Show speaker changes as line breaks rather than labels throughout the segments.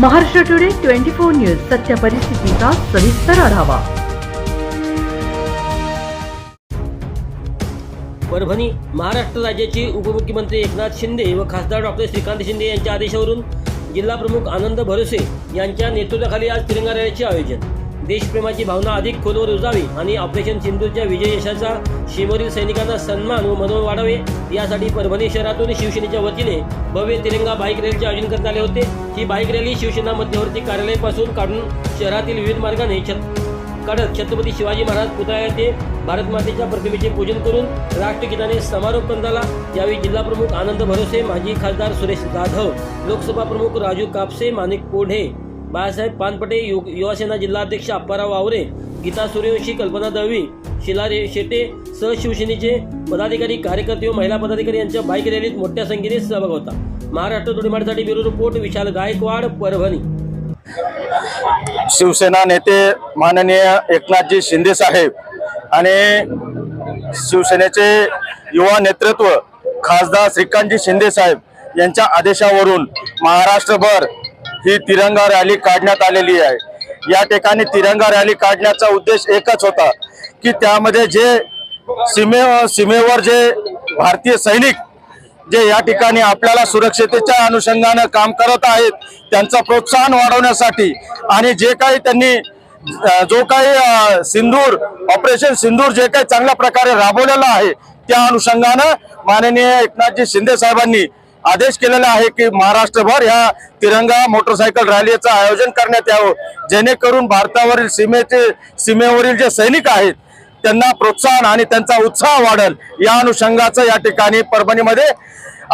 Maharashtra today twenty four news सत्य परिस्थितीचा सविस्तर आढावा.
परभणी महाराष्ट्र राज्याचे उपमुख्यमंत्री एकनाथ शिंदे व खासदार डॉक्टर श्रीकांत शिंदे यांच्या आदेशावरून जिल्हा प्रमुख आनंद भरोसे यांच्या नेतृत्वाखाली आज तिरंगा रॅलीचे आयोजन. देशप्रेमाची भावना अधिक खोलवर रुजावी आणि ऑपरेशन सिंधूरच्या विजय यशाचा शिमोरील सैनिकांना सन्मान व मनोबल वाढावे यासाठी परभणी शहरातून शिवसेनेच्या वतीने भव्य तिरंगा बाईक रॅलीचे आयोजन करण्यात आले होते. ही बाईक रॅली शिवसेना मध्यवर्ती कार्यालयापासून काढून शहरातील विविध मार्गाने छत काढत छत्रपती शिवाजी महाराज पुतळा येथे भारत मातेच्या प्रतिमेचे पूजन करून राष्ट्रगीताने समारोप पण झाला. यावेळी जिल्हा प्रमुख आनंद भरोसे माजी खासदार सुरेश जाधव लोकसभा प्रमुख राजू कापसे माणिक कोढे बाळासाहेब पानपटे यु युवासेना जिल्हाध्यक्ष अप्पाराव वावरे गीता सूर्यवंशी कल्पना दळवी शिला रे शेटे सहशिवसेनेचे पदाधिकारी कार्यकर्ते व महिला पदाधिकारी यांच्या बाईक रॅलीत मोठ्या संख्येने सहभाग होता. महाराष्ट्र तुडीमाडसाठी ब्युरो रिपोर्ट विशाल गायकवाड परभणी.
शिवसेना नेते माननीय एकनाथजी शिंदे साहेब आणि शिवसेनेचे युवा नेतृत्व खासदार श्रीकांतजी शिंदे साहेब यांच्या आदेशावरून महाराष्ट्रभर ही तिरंगा रॅली काढण्यात आलेली आहे. या ठिकाणी तिरंगा रॅली काढण्याचा उद्देश एकच होता की त्यामध्ये जे सीमे सीमेवर जे भारतीय सैनिक जे या ठिकाणी आपल्याला सुरक्षतेच्या अनुषंगानं काम करत आहेत त्यांचं प्रोत्साहन वाढवण्यासाठी आणि जे काही त्यांनी जो काही सिंदूर ऑपरेशन सिंदूर जे काही चांगल्या प्रकारे राबवलेलं आहे त्या अनुषंगानं माननीय एकनाथजी शिंदे साहेबांनी आदेश केलेला आहे की महाराष्ट्रभर ह्या तिरंगा मोटरसायकल रॅलीचं आयोजन करण्यात यावं. जेणेकरून भारतावरील सीमेचे सीमेवरील जे सैनिक आहेत त्यांना प्रोत्साहन आणि त्यांचा उत्साह वाढेल. या अनुषंगाचं या ठिकाणी परभणीमध्ये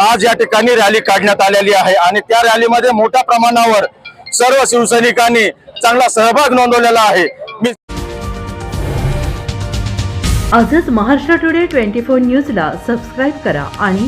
आज या ठिकाणी रॅली काढण्यात आलेली आहे. आणि त्या रॅलीमध्ये मोठ्या प्रमाणावर सर्व शिवसैनिकांनी चांगला सहभाग नोंदवलेला आहे. मी
आजच महाराष्ट्र टुडे ट्वेंटी फोर न्यूजला सबस्क्राईब करा आणि